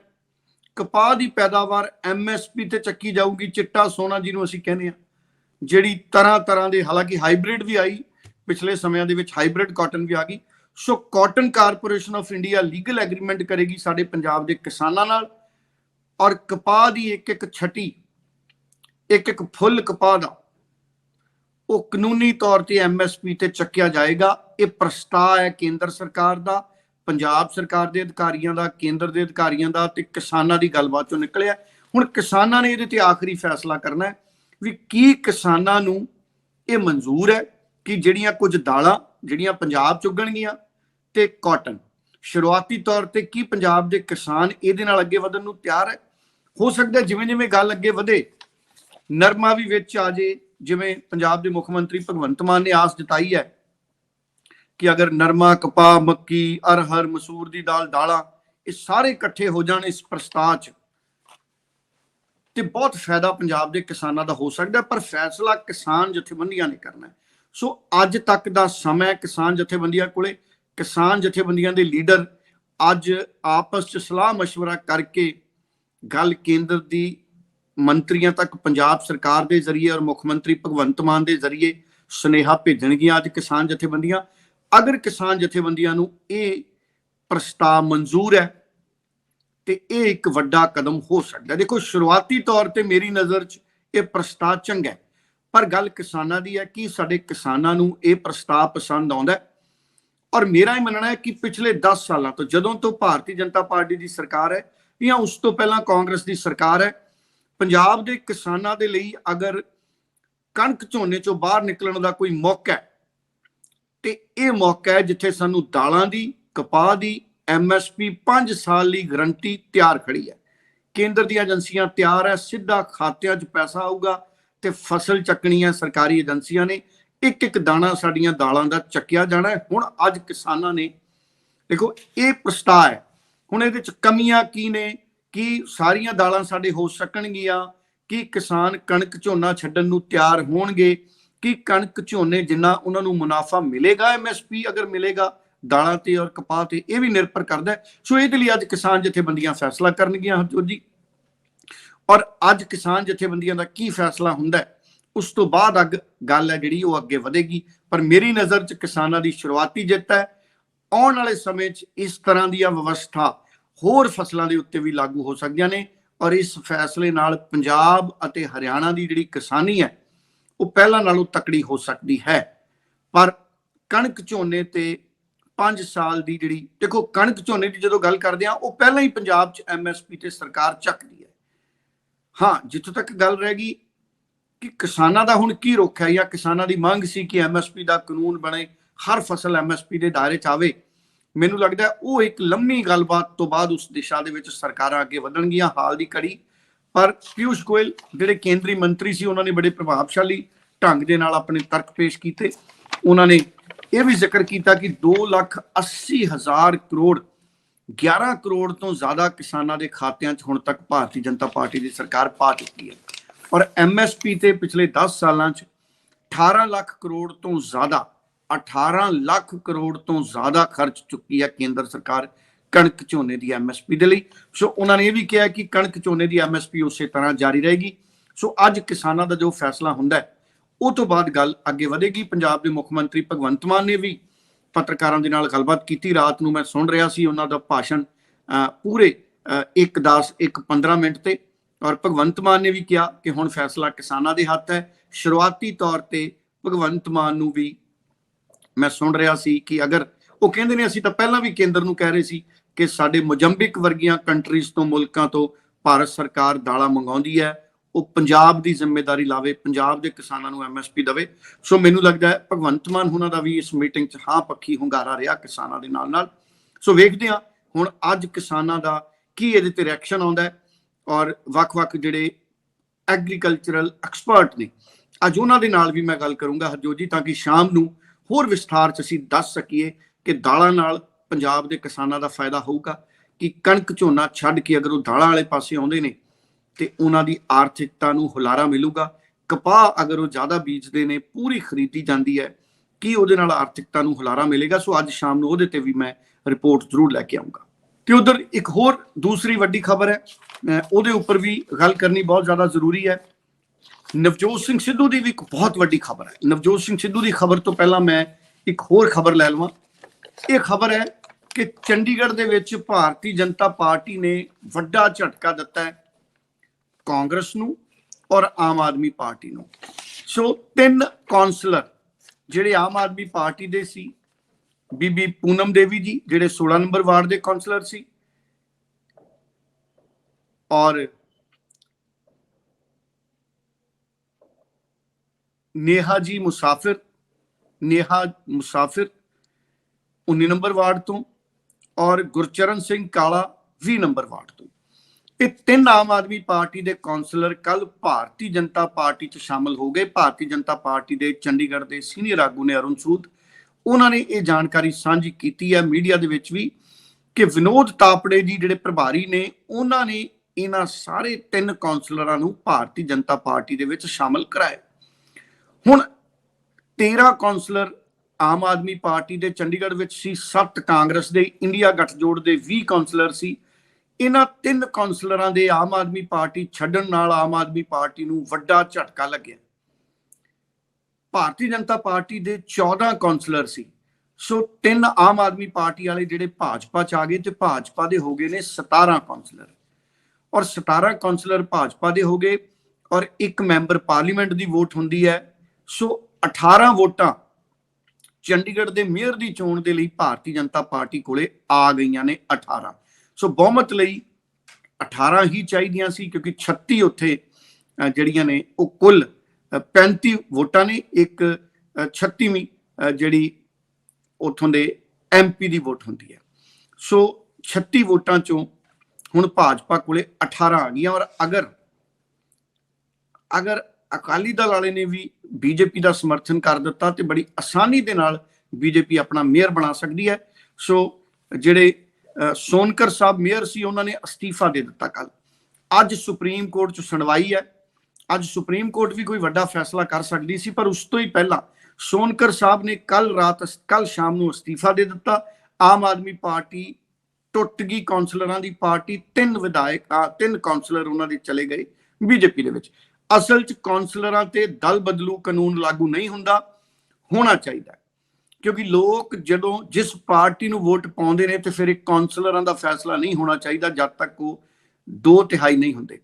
ਕਪਾਹ ਦੀ ਪੈਦਾਵਾਰ ਐਮਐਸਪੀ ਤੇ ਚੱਕੀ ਜਾਊਗੀ। ਚਿੱਟਾ ਸੋਨਾ ਜਿਹਨੂੰ ਅਸੀਂ ਕਹਿੰਦੇ ਆ ਜਿਹੜੀ ਤਰ੍ਹਾਂ ਤਰ੍ਹਾਂ ਦੇ ਹਾਲਾਂਕਿ ਹਾਈਬ੍ਰਿਡ ਵੀ ਆਈ, ਪਿਛਲੇ ਸਮਿਆਂ ਦੇ ਵਿੱਚ ਹਾਈਬ੍ਰਿਡ ਕਾਟਨ ਵੀ ਆ ਗਈ। So cotton corporation of India legal agreement ਕਰੇਗੀ ਸਾਡੇ ਪੰਜਾਬ ਦੇ ਕਿਸਾਨਾਂ ਨਾਲ ਔਰ ਕਪਾਹ ਦੀ ਇੱਕ ਇੱਕ ਛਟੀ, ਇੱਕ ਇੱਕ ਫੁੱਲ ਕਪਾਹ ਦਾ ਉਹ ਕਾਨੂੰਨੀ ਤੌਰ ਤੇ ਐਮਐਸਪੀ ਤੇ ਚੱਕਿਆ ਜਾਏਗਾ। ਇਹ ਪ੍ਰਸਤਾਵ ਹੈ ਕੇਂਦਰ ਸਰਕਾਰ ਦਾ, ਪੰਜਾਬ ਸਰਕਾਰ ਦੇ ਅਧਿਕਾਰੀਆਂ ਦਾ, ਕੇਂਦਰ ਦੇ ਅਧਿਕਾਰੀਆਂ ਦਾ ਤੇ ਕਿਸਾਨਾਂ ਦੀ ਗੱਲਬਾਤ ਚੋਂ ਨਿਕਲਿਆ। ਹੁਣ ਕਿਸਾਨਾਂ ਨੇ ਇਹਦੇ ਤੇ ਆਖਰੀ ਫੈਸਲਾ ਕਰਨਾ ਹੈ ਵੀ ਕੀ ਕਿਸਾਨਾਂ ਨੂੰ ਇਹ ਮਨਜ਼ੂਰ ਹੈ ਕਿ ਜਿਹੜੀਆਂ ਕੁਝ ਦਾਲਾਂ, ਜਿਹੜੀਆਂ ਪੰਜਾਬ ਚ ਉੱਗਣਗੀਆਂ ਤੇ ਕਾਟਨ ਸ਼ੁਰੂਆਤੀ ਤੌਰ ਤੇ ਕੀ ਪੰਜਾਬ ਦੇ ਕਿਸਾਨ ਇਹਦੇ ਨਾਲ ਅੱਗੇ ਵਧਣ ਨੂੰ ਤਿਆਰ ਹੈ? ਹੋ ਸਕਦਾ ਜਿਵੇਂ ਜਿਵੇਂ ਗੱਲ ਅੱਗੇ ਵਧੇ, ਨਰਮਾ ਵੀ ਵਿੱਚ ਆ ਜੇ, ਜਿਵੇਂ ਪੰਜਾਬ ਦੇ ਮੁੱਖ ਮੰਤਰੀ ਭਗਵੰਤ ਮਾਨ ਨੇ ਆਸ ਜਤਾਈ ਹੈ ਕਿ ਅਗਰ ਨਰਮਾ, ਕਪਾਹ, ਮੱਕੀ, ਅਰਹਰ, ਮਸੂਰ ਦੀ ਦਾਲ, ਦਾਲਾਂ ਇਹ ਸਾਰੇ ਇਕੱਠੇ ਹੋ ਜਾਣ ਇਸ ਪ੍ਰਸਤਾਵ 'ਚ, ਤੇ ਬਹੁਤ ਫਾਇਦਾ ਪੰਜਾਬ ਦੇ ਕਿਸਾਨਾਂ ਦਾ ਹੋ ਸਕਦਾ ਪਰ ਫੈਸਲਾ ਕਿਸਾਨ ਜਥੇਬੰਦੀਆਂ ਨੇ ਕਰਨਾ ਸੋ ਅੱਜ ਤੱਕ ਦਾ ਸਮਾਂ ਕਿਸਾਨ ਜਥੇਬੰਦੀਆਂ ਕੋਲੇ। ਕਿਸਾਨ ਜਥੇਬੰਦੀਆਂ ਦੇ ਲੀਡਰ ਅੱਜ ਆਪਸ ਚ ਸਲਾਹ مشਵਰਾ ਕਰਕੇ ਗੱਲ ਕੇਂਦਰ ਦੀ ਮੰਤਰੀਆਂ ਤੱਕ ਪੰਜਾਬ ਸਰਕਾਰ ਦੇ ਜ਼ਰੀਏ ਔਰ ਮੁੱਖ ਮੰਤਰੀ ਭਗਵੰਤ ਮਾਨ ਦੇ ਜ਼ਰੀਏ ਸੁਨੇਹਾ ਭੇਜਣਗੀਆਂ ਅੱਜ ਕਿਸਾਨ ਜਥੇਬੰਦੀਆਂ। ਅਗਰ ਕਿਸਾਨ ਜਥੇਬੰਦੀਆਂ ਨੂੰ ਇਹ ਪ੍ਰਸਤਾਵ ਮਨਜ਼ੂਰ ਹੈ ਤੇ ਇਹ ਇੱਕ ਵੱਡਾ ਕਦਮ ਹੋ ਸਕਦਾ ਦੇਖੋ, ਸ਼ੁਰੂਆਤੀ ਤੌਰ ਤੇ ਮੇਰੀ ਨਜ਼ਰ 'ਚ ਇਹ ਪ੍ਰਸਤਾਵ ਚੰਗਾ ਪਰ ਗੱਲ ਕਿਸਾਨਾਂ ਦੀ ਹੈ ਕਿ ਸਾਡੇ ਕਿਸਾਨਾਂ ਨੂੰ ਇਹ ਪ੍ਰਸਤਾਵ ਪਸੰਦ ਆਉਂਦਾ ਹੈ। ਔਰ ਮੇਰਾ ਇਹ ਮੰਨਣਾ ਹੈ ਕਿ ਪਿਛਲੇ 10 ਸਾਲਾਂ ਤੋਂ ਜਦੋਂ ਤੋਂ ਭਾਰਤੀ ਜਨਤਾ ਪਾਰਟੀ ਦੀ ਸਰਕਾਰ ਹੈ ਜਾਂ ਉਸ ਤੋਂ ਪਹਿਲਾਂ ਕਾਂਗਰਸ ਦੀ ਸਰਕਾਰ ਹੈ, ਪੰਜਾਬ ਦੇ ਕਿਸਾਨਾਂ ਦੇ ਲਈ ਅਗਰ ਕਣਕ ਝੋਨੇ ਚੋਂ ਬਾਹਰ ਨਿਕਲਣ ਦਾ ਕੋਈ ਮੌਕਾ ਹੈ, ਤੇ ਇਹ ਮੌਕਾ ਹੈ ਜਿੱਥੇ ਸਾਨੂੰ ਦਾਲਾਂ ਦੀ, ਕਪਾਹ ਦੀ ਐਮਐਸਪੀ 5 ਸਾਲ ਲਈ ਗਰੰਟੀ ਤਿਆਰ ਖੜੀ ਹੈ। ਕੇਂਦਰ ਦੀਆਂ ਏਜੰਸੀਆਂ ਤਿਆਰ ਹੈ, ਸਿੱਧਾ ਖਾਤਿਆਂ 'ਚ ਪੈਸਾ ਆਊਗਾ ਤੇ ਫਸਲ ਚੱਕਣੀ ਹੈ ਸਰਕਾਰੀ ਏਜੰਸੀਆਂ ਨੇ। ਇੱਕ ਇੱਕ ਦਾਣਾ ਸਾਡੀਆਂ ਦਾਲਾਂ ਦਾ ਚੱਕਿਆ ਜਾਣਾ ਹੁਣ ਅੱਜ ਕਿਸਾਨਾਂ ਨੇ, ਦੇਖੋ, ਇਹ ਪ੍ਰਸਤਾਵ ਹੈ। ਹੁਣ ਇਹਦੇ ਚ ਕਮੀਆਂ ਕੀ ਨੇ? ਕੀ ਸਾਰੀਆਂ ਦਾਲਾਂ ਸਾਡੇ ਹੋ ਸਕਣਗੀਆਂ? ਕੀ ਕਿਸਾਨ ਕਣਕ ਝੋਨਾ ਛੱਡਣ ਨੂੰ ਤਿਆਰ ਹੋਣਗੇ? ਕੀ ਕਣਕ ਝੋਨੇ ਜਿੰਨਾ ਉਹਨਾਂ ਨੂੰ ਮੁਨਾਫਾ ਮਿਲੇਗਾ ਐਮਐਸਪੀ ਅਗਰ ਮਿਲੇਗਾ, ਦਾਲਾਂ ਤੇ ਔਰ ਕਪਾਹ ਤੇ ਇਹ ਵੀ ਨਿਰਭਰ ਕਰਦਾ ਸੋ ਇਹਦੇ ਲਈ ਅੱਜ ਕਿਸਾਨ ਜਥੇਬੰਦੀਆਂ ਫੈਸਲਾ ਕਰਨਗੀਆਂ, ਹਰਜੋਤ ਜੀ। ਔਰ ਅੱਜ ਕਿਸਾਨ ਜਥੇਬੰਦੀਆਂ ਦਾ ਕੀ ਫੈਸਲਾ ਹੁੰਦਾ ਹੈ? ਉਸ ਤੋਂ ਬਾਅਦ ਅੱਗ, ਗੱਲ ਹੈ ਜਿਹੜੀ ਉਹ ਅੱਗੇ ਵਧੇਗੀ। ਪਰ ਮੇਰੀ ਨਜ਼ਰ 'ਚ ਕਿਸਾਨਾਂ ਦੀ ਸ਼ੁਰੂਆਤੀ ਜਿੱਤ ਹੈ। ਆਉਣ ਵਾਲੇ ਸਮੇਂ 'ਚ ਇਸ ਤਰ੍ਹਾਂ ਦੀਆਂ ਵਿਵਸਥਾ ਹੋਰ ਫਸਲਾਂ ਦੇ ਉੱਤੇ ਵੀ ਲਾਗੂ ਹੋ ਸਕਦੀਆਂ ਨੇ ਔਰ ਇਸ ਫੈਸਲੇ ਨਾਲ ਪੰਜਾਬ ਅਤੇ ਹਰਿਆਣਾ ਦੀ ਜਿਹੜੀ ਕਿਸਾਨੀ ਹੈ, ਉਹ ਪਹਿਲਾਂ ਨਾਲੋਂ ਤਕੜੀ ਹੋ ਸਕਦੀ ਹੈ। ਪਰ ਕਣਕ ਝੋਨੇ ਤੇ 5 ਸਾਲ ਦੀ ਜਿਹੜੀ, ਦੇਖੋ ਕਣਕ ਝੋਨੇ ਦੀ ਜਦੋਂ ਗੱਲ ਕਰਦੇ ਆ ਉਹ ਪਹਿਲਾਂ ਹੀ ਪੰਜਾਬ 'ਚ ਐਮਐਸਪੀ ਤੇ ਸਰਕਾਰ ਚੱਕਦੀ ਹੈ। ਹਾਂ, ਜਿੱਥੋਂ ਤੱਕ ਗੱਲ ਰਹਿ ਗਈ ਕਿ ਕਿਸਾਨਾਂ ਦਾ ਹੁਣ ਕੀ ਰੁਖ ਹੈ ਜਾਂ ਕਿਸਾਨਾਂ ਦੀ ਮੰਗ ਸੀ ਕਿ ਐਮਐਸਪੀ ਦਾ ਕਾਨੂੰਨ ਬਣੇ, ਹਰ ਫਸਲ ਐਮਐਸਪੀ ਦੇ ਦਾਇਰੇ 'ਚ ਆਵੇ। ਮੈਨੂੰ ਲੱਗਦਾ ਉਹ ਇੱਕ ਲੰਮੀ ਗੱਲਬਾਤ ਤੋਂ ਬਾਅਦ ਉਸ ਦਿਸ਼ਾ ਦੇ ਵਿੱਚ ਸਰਕਾਰਾਂ ਅੱਗੇ ਵਧਣਗੀਆਂ, ਹਾਲ ਦੀ ਕੜੀ ਪਰ ਪਿਊਸ਼ ਗੋਇਲ ਜਿਹੜੇ ਕੇਂਦਰੀ ਮੰਤਰੀ ਸੀ, ਉਹਨਾਂ ਨੇ ਬੜੇ ਪ੍ਰਭਾਵਸ਼ਾਲੀ ਢੰਗ ਦੇ ਨਾਲ ਆਪਣੇ ਤਰਕ ਪੇਸ਼ ਕੀਤੇ। ਉਹਨਾਂ ਨੇ ਇਹ ਵੀ ਜ਼ਿਕਰ ਕੀਤਾ ਕਿ 2 ਲੱਖ 80 ਹਜ਼ਾਰ ਕਰੋੜ 11 ਕਰੋੜ ਤੋਂ ਜ਼ਿਆਦਾ ਕਿਸਾਨਾਂ ਦੇ ਖਾਤਿਆਂ 'ਚ ਹੁਣ ਤੱਕ ਭਾਰਤੀ ਜਨਤਾ ਪਾਰਟੀ ਦੀ ਸਰਕਾਰ ਪਾ ਚੁੱਕੀ ਹੈ। ਔਰ ਐਮਐਸਪੀ ਤੇ ਪਿਛਲੇ 10 ਸਾਲਾਂ 'ਚ 18 ਲੱਖ ਕਰੋੜ ਤੋਂ ਜ਼ਿਆਦਾ 18 ਲੱਖ ਕਰੋੜ ਤੋਂ ਜ਼ਿਆਦਾ ਖਰਚ ਚੁੱਕੀ ਹੈ ਕੇਂਦਰ ਸਰਕਾਰ ਕਣਕ ਝੋਨੇ ਦੀ ਐਮਐਸਪੀ ਦੇ ਲਈ। ਸੋ ਉਹਨਾਂ ਨੇ ਇਹ ਵੀ ਕਿਹਾ ਕਿ ਕਣਕ ਝੋਨੇ ਦੀ ਐਮਐਸਪੀ ਉਸੇ ਤਰ੍ਹਾਂ ਜਾਰੀ ਰਹੇਗੀ। ਸੋ ਅੱਜ ਕਿਸਾਨਾਂ ਦਾ ਜੋ ਫੈਸਲਾ ਹੁੰਦਾ ਹੈ, ਉਹ ਤੋਂ ਬਾਅਦ ਗੱਲ ਅੱਗੇ ਵਧੇਗੀ। ਪੰਜਾਬ ਦੇ ਮੁੱਖ ਮੰਤਰੀ ਭਗਵੰਤ ਮਾਨ ਨੇ ਵੀ ਪੱਤਰਕਾਰਾਂ ਦੇ ਨਾਲ ਗੱਲਬਾਤ ਕੀਤੀ। ਰਾਤ ਨੂੰ ਮੈਂ ਸੁਣ ਰਿਹਾ ਸੀ ਉਹਨਾਂ ਦਾ ਭਾਸ਼ਣ ਪੂਰੇ 1 10 1 15 ਮਿੰਟ ਤੇ। ਔਰ ਭਗਵੰਤ ਮਾਨ ਨੇ ਵੀ ਕਿਹਾ ਕਿ ਹੁਣ ਫੈਸਲਾ ਕਿਸਾਨਾਂ ਦੇ ਹੱਥ ਹੈ। ਸ਼ੁਰੂਆਤੀ ਤੌਰ ਤੇ ਭਗਵੰਤ ਮਾਨ ਨੂੰ ਵੀ ਮੈਂ ਸੁਣ ਰਿਹਾ ਸੀ ਕਿ ਅਗਰ ਉਹ ਕਹਿੰਦੇ ਨੇ, ਅਸੀਂ ਤਾਂ ਪਹਿਲਾਂ ਵੀ ਕੇਂਦਰ ਨੂੰ ਕਹਿ ਰਹੇ ਸੀ ਕਿ ਸਾਡੇ ਮੋਜੰਬਿਕ ਵਰਗੀਆਂ ਕੰਟਰੀਜ਼ ਤੋਂ, ਮੁਲਕਾਂ ਤੋਂ ਭਾਰਤ ਸਰਕਾਰ ਦਾਲਾਂ ਮੰਗਾਉਂਦੀ ਹੈ। ਉਹ ਪੰਜਾਬ ਦੀ ਜ਼ਿੰਮੇਵਾਰੀ ਲਾਵੇ, ਪੰਜਾਬ ਦੇ ਕਿਸਾਨਾਂ ਨੂੰ ਐਮਐਸਪੀ ਦੇਵੇ। ਸੋ ਮੈਨੂੰ ਲੱਗਦਾ ਹੈ ਭਗਵੰਤ ਮਾਨ ਹੁਣਾਂ ਦਾ ਵੀ ਇਸ ਮੀਟਿੰਗ 'ਚ ਹਾਂ ਪੱਖੀ ਹੁੰਗਾਰਾ ਰਿਹਾ ਕਿਸਾਨਾਂ ਦੇ ਨਾਲ ਨਾਲ ਸੋ ਵੇਖਦੇ ਹਾਂ ਹੁਣ ਅੱਜ ਕਿਸਾਨਾਂ ਦਾ ਕੀ ਇਹਦੇ ਤੇ ਰਿਐਕਸ਼ਨ ਆਉਂਦਾ ਹੈ। ਔਰ ਵੱਖ-ਵੱਖ ਜਿਹੜੇ ਐਗਰੀਕਲਚਰਲ ਐਕਸਪਰਟ ਨੇ। ਅੱਜ ਉਹਨਾਂ ਦੇ ਨਾਲ ਵੀ ਮੈਂ ਗੱਲ ਕਰੂੰਗਾ ਹਰਜੋਤ ਜੀ ਤਾਂ ਕਿ ਸ਼ਾਮ ਨੂੰ ਹੋਰ ਵਿਸਥਾਰ 'ਚ ਅਸੀਂ ਦੱਸ ਸਕੀਏ ਕਿ ਦਾਲਾਂ ਨਾਲ ਪੰਜਾਬ ਦੇ ਕਿਸਾਨਾਂ ਦਾ ਫਾਇਦਾ ਹੋਊਗਾ ਕਿ ਕਣਕ ਝੋਨਾ ਛੱਡ ਕੇ ਅਗਰ ਉਹ ਦਾਲਾਂ ਵਾਲੇ ਪਾਸੇ ਆਉਂਦੇ ਨੇ ਤੇ ਉਹਨਾਂ ਦੀ ਆਰਥਿਕਤਾ ਨੂੰ ਹੁਲਾਰਾ ਮਿਲੂਗਾ। ਕਪਾਹ ਅਗਰ ਉਹ ਜ਼ਿਆਦਾ ਬੀਜਦੇ ਨੇ, ਪੂਰੀ ਖਰੀਦੀ ਜਾਂਦੀ ਹੈ, ਕੀ ਉਹਦੇ ਨਾਲ ਆਰਥਿਕਤਾ ਨੂੰ ਹੁਲਾਰਾ ਮਿਲੇਗਾ? ਸੋ ਅੱਜ ਸ਼ਾਮ ਨੂੰ ਉਹਦੇ ਤੇ ਵੀ ਮੈਂ ਰਿਪੋਰਟ ਜ਼ਰੂਰ ਲੈ ਕੇ ਆਉਂਗਾ ਤੇ ਉਧਰ ਇੱਕ ਹੋਰ ਦੂਸਰੀ ਵੱਡੀ ਖਬਰ ਹੈ ਉਹਦੇ ਉੱਪਰ ਵੀ ਗੱਲ ਕਰਨੀ ਬਹੁਤ ਜ਼ਿਆਦਾ ਜ਼ਰੂਰੀ ਹੈ। ਨਵਜੋਤ ਸਿੰਘ ਸਿੱਧੂ ਦੀ ਵੀ ਇੱਕ ਬਹੁਤ ਵੱਡੀ ਖਬਰ ਹੈ। ਨਵਜੋਤ ਸਿੰਘ ਸਿੱਧੂ ਦੀ ਖਬਰ ਤੋਂ ਪਹਿਲਾਂ ਮੈਂ ਇੱਕ ਹੋਰ ਖਬਰ ਲੈ ਲਵਾਂ। ਇਹ ਖਬਰ ਹੈ ਕਿ ਚੰਡੀਗੜ੍ਹ ਦੇ ਵਿੱਚ ਭਾਰਤੀ ਜਨਤਾ ਪਾਰਟੀ ਨੇ ਵੱਡਾ ਝਟਕਾ ਦਿੱਤਾ ਹੈ ਕਾਂਗਰਸ ਨੂੰ ਔਰ ਆਮ ਆਦਮੀ ਪਾਰਟੀ ਨੂੰ। ਸੋ ਤਿੰਨ ਕਾਉਂਸਲਰ ਜਿਹੜੇ ਆਮ ਆਦਮੀ ਪਾਰਟੀ ਦੇ ਸੀ ਬੀਬੀ ਪੂਨਮ ਦੇਵੀ ਜੀ, ਜਿਹੜੇ 16 ਨੰਬਰ ਵਾਰਡ ਦੇ ਕਾਉਂਸਲਰ ਸੀ। ਔਰ ਨੇਹਾ ਜੀ ਮੁਸਾਫਿਰ, ਨੇਹਾ ਮੁਸਾਫਿਰ 19 ਨੰਬਰ ਵਾਰਡ ਤੋਂ ਔਰ ਗੁਰਚਰਨ ਸਿੰਘ ਕਾਲਾ 20 ਨੰਬਰ ਵਾਰਡ ਤੋਂ। ਇਹ ਤਿੰਨ ਆਮ ਆਦਮੀ ਪਾਰਟੀ ਦੇ ਕਾਉਂਸਲਰ ਕੱਲ ਭਾਰਤੀ ਜਨਤਾ ਪਾਰਟੀ 'ਚ ਸ਼ਾਮਲ ਹੋ ਗਏ। ਭਾਰਤੀ ਜਨਤਾ ਪਾਰਟੀ ਦੇ ਚੰਡੀਗੜ੍ਹ ਦੇ ਸੀਨੀਅਰ ਆਗੂ ਨੇ ਅਰੁਣ ਸੂਦ ਉਹਨਾਂ ਨੇ ਇਹ ਜਾਣਕਾਰੀ ਸਾਂਝੀ ਕੀਤੀ ਹੈ ਮੀਡੀਆ ਦੇ ਵਿੱਚ ਵੀ ਕਿ ਵਿਨੋਦ ਤਾਪੜੇ ਜੀ ਜਿਹੜੇ ਪ੍ਰਭਾਰੀ ਨੇ, ਉਹਨਾਂ ਨੇ ਇਹਨਾਂ ਸਾਰੇ ਤਿੰਨ ਕਾਉਂਸਲਰਾਂ ਨੂੰ ਭਾਰਤੀ ਜਨਤਾ ਪਾਰਟੀ ਦੇ ਵਿੱਚ ਸ਼ਾਮਲ ਕਰਾਇਆ। ਹੁਣ 13 ਕਾਉਂਸਲਰ ਆਮ ਆਦਮੀ ਪਾਰਟੀ ਦੇ ਚੰਡੀਗੜ੍ਹ ਵਿੱਚ ਸੀ 7 ਕਾਂਗਰਸ ਦੇ, ਇੰਡੀਆ ਗੱਠਜੋੜ ਦੇ 20 ਕਾਉਂਸਲਰ ਸੀ। ਇਹਨਾਂ ਤਿੰਨ ਕਾਉਂਸਲਰਾਂ ਦੇ ਆਮ ਆਦਮੀ ਪਾਰਟੀ ਛੱਡਣ ਨਾਲ ਆਮ ਆਦਮੀ ਪਾਰਟੀ ਨੂੰ ਵੱਡਾ ਝਟਕਾ ਲੱਗਿਆ। ਭਾਰਤੀ ਜਨਤਾ ਪਾਰਟੀ ਦੇ 14 ਕਾਉਂਸਲਰ ਸੀ। ਸੋ ਤਿੰਨ ਆਮ ਆਦਮੀ ਪਾਰਟੀ ਵਾਲੇ ਜਿਹੜੇ ਭਾਜਪਾ ਚ ਆ ਗਏ ਤੇ ਭਾਜਪਾ ਦੇ ਹੋ ਗਏ ਨੇ 17 ਕਾਉਂਸਲਰ ਔਰ 17 ਕਾਉਂਸਲਰ ਭਾਜਪਾ ਦੇ ਹੋ ਗਏ ਔਰ ਇੱਕ ਮੈਂਬਰ ਪਾਰਲੀਮੈਂਟ ਦੀ ਵੋਟ ਹੁੰਦੀ ਹੈ। ਸੋ 18 ਵੋਟਾਂ ਚੰਡੀਗੜ੍ਹ ਦੇ ਮੇਅਰ ਦੀ ਚੋਣ ਦੇ ਲਈ ਭਾਰਤੀ ਜਨਤਾ ਪਾਰਟੀ ਕੋਲੇ ਆ ਗਈਆਂ ਨੇ 18 ਸੋ ਬਹੁਮਤ ਲਈ 18 ਹੀ ਚਾਹੀਦੀਆਂ ਸੀ ਕਿਉਂਕਿ 36 ਉੱਥੇ ਜਿਹੜੀਆਂ ਨੇ ਉਹ ਕੁੱਲ 35 ਵੋਟਾਂ ਨੇ ਇੱਕ ਅ, 36ਵੀਂ ਜਿਹੜੀ ਉਥੋਂ ਦੇ ਐਮਪੀ ਦੀ ਵੋਟ ਹੁੰਦੀ ਹੈ। ਸੋ 36 ਵੋਟਾਂ ਚੋਂ ਹੁਣ ਭਾਜਪਾ ਕੋਲੇ 18 ਆ ਗਈਆਂ ਔਰ ਅਗਰ ਅਗਰ ਅਕਾਲੀ ਦਲ ਵਾਲੇ ਨੇ ਵੀ ਬੀਜੇਪੀ ਦਾ ਸਮਰਥਨ ਕਰ ਦਿੱਤਾ ਤੇ ਬੜੀ ਆਸਾਨੀ ਦੇ ਨਾਲ ਬੀਜੇਪੀ ਆਪਣਾ ਮੇਅਰ ਬਣਾ ਸਕਦੀ ਹੈ। ਸੋ ਜਿਹੜੇ ਸੋਨਕਰ ਸਾਹਿਬ ਮੇਅਰ ਸੀ ਉਹਨਾਂ ਨੇ ਅਸਤੀਫਾ ਦੇ ਦਿੱਤਾ ਕੱਲ ਅੱਜ ਸੁਪਰੀਮ ਕੋਰਟ 'ਚ ਸੁਣਵਾਈ ਹੈ। ਅੱਜ ਸੁਪਰੀਮ ਕੋਰਟ ਵੀ ਕੋਈ ਵੱਡਾ ਫੈਸਲਾ ਕਰ ਸਕਦੀ ਸੀ, ਪਰ ਉਸ ਤੋਂ ਹੀ ਪਹਿਲਾਂ ਸੋਨਕਰ ਸਾਹਿਬ ਨੇ ਕੱਲ ਰਾਤ ਕੱਲ ਸ਼ਾਮ ਨੂੰ ਅਸਤੀਫਾ ਦੇ ਦਿੱਤਾ। ਆਮ ਆਦਮੀ ਪਾਰਟੀ ਟੁੱਟ ਗਈ ਕਾਉਂਸਲਰਾਂ ਦੀ ਪਾਰਟੀ ਤਿੰਨ ਵਿਧਾਇਕ ਤਿੰਨ ਕਾਉਂਸਲਰ ਉਹਨਾਂ ਦੇ ਚਲੇ ਗਏ ਬੀਜੇਪੀ ਦੇ ਵਿੱਚ। ਅਸਲ 'ਚ ਕਾਉਂਸਲਰਾਂ ਤੇ ਦਲ ਬਦਲੂ ਕਾਨੂੰਨ ਲਾਗੂ ਨਹੀਂ ਹੁੰਦਾ, ਹੋਣਾ ਚਾਹੀਦਾ ਕਿਉਂਕਿ ਲੋਕ ਜਦੋਂ ਜਿਸ ਪਾਰਟੀ ਨੂੰ ਵੋਟ ਪਾਉਂਦੇ ਨੇ ਤੇ ਫਿਰ ਇੱਕ ਕਾਉਂਸਲਰਾਂ ਦਾ ਫੈਸਲਾ ਨਹੀਂ ਹੋਣਾ ਚਾਹੀਦਾ, ਜਦ ਤੱਕ ਉਹ ਦੋ ਤਿਹਾਈ ਨਹੀਂ ਹੁੰਦੇ।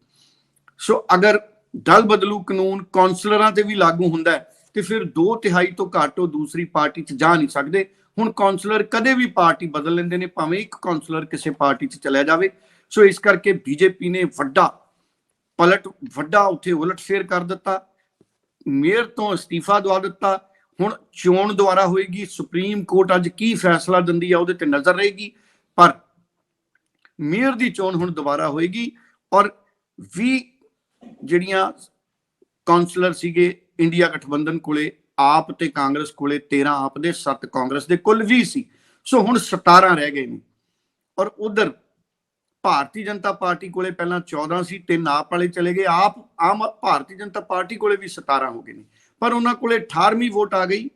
ਸੋ ਅਗਰ ਦਲ ਬਦਲੂ ਕਾਨੂੰਨ ਕਾਉਂਸਲਰਾਂ ਤੇ ਵੀ ਲਾਗੂ ਹੁੰਦਾ ਹੈ ਤੇ ਫਿਰ ਦੋ ਤਿਹਾਈ ਤੋਂ ਘੱਟ ਉਹ ਦੂਸਰੀ ਪਾਰਟੀ 'ਚ ਜਾ ਨਹੀਂ ਸਕਦੇ। ਹੁਣ ਕਾਉਂਸਲਰ ਕਦੇ ਵੀ ਪਾਰਟੀ ਬਦਲ ਲੈਂਦੇ ਨੇ, ਭਾਵੇਂ ਇੱਕ ਕਾਉਂਸਲਰ ਕਿਸੇ ਪਾਰਟੀ 'ਚ ਚਲਿਆ ਜਾਵੇ। ਸੋ ਇਸ ਕਰਕੇ ਬੀਜੇਪੀ ਨੇ ਵੱਡਾ ਪਲਟ, ਵੱਡਾ ਉੱਥੇ ਉਲਟ ਫੇਰ ਕਰ ਦਿੱਤਾ। ਮੇਅਰ ਤੋਂ ਅਸਤੀਫਾ ਦਵਾ ਦਿੱਤਾ। ਹੁਣ ਚੋਣ ਦੁਆਰਾ ਹੋਏਗੀ। ਸੁਪਰੀਮ ਕੋਰਟ ਅੱਜ ਕੀ ਫੈਸਲਾ ਦਿੰਦੀ ਆ ਉਹਦੇ ਤੇ ਨਜ਼ਰ ਰਹੇਗੀ। ਪਰ ਮੇਅਰ ਦੀ ਚੋਣ ਹੁਣ ਦੁਬਾਰਾ ਹੋਏਗੀ ਔਰ 20 ਜਿਹੜੀਆਂ ਕਾਉਂਸਲਰ ਸੀਗੇ ਇੰਡੀਆ ਗਠਬੰਧਨ ਕੋਲੇ, ਆਪ ਤੇ ਕਾਂਗਰਸ ਕੋਲੇ 13 ਆਪ ਦੇ 7 ਕਾਂਗਰਸ ਦੇ ਕੁੱਲ 20 ਸੀ। ਸੋ ਹੁਣ 17 ਰਹਿ ਗਏ ਨੇ। ਔਰ ਉਧਰ ਭਾਰਤੀ ਜਨਤਾ ਪਾਰਟੀ ਕੋਲੇ ਪਹਿਲਾਂ 14 ਸੀ, ਤਿੰਨ ਆਪ ਵਾਲੇ ਚਲੇ ਗਏ। ਆਪ, ਆਮ ਭਾਰਤੀ ਜਨਤਾ ਪਾਰਟੀ ਕੋਲੇ ਵੀ 17 ਹੋ ਗਏ ਨੇ। ਪਰ ਉਹਨਾਂ ਕੋਲੇ 18ਵੀਂ ਵੋਟ ਆ ਗਈ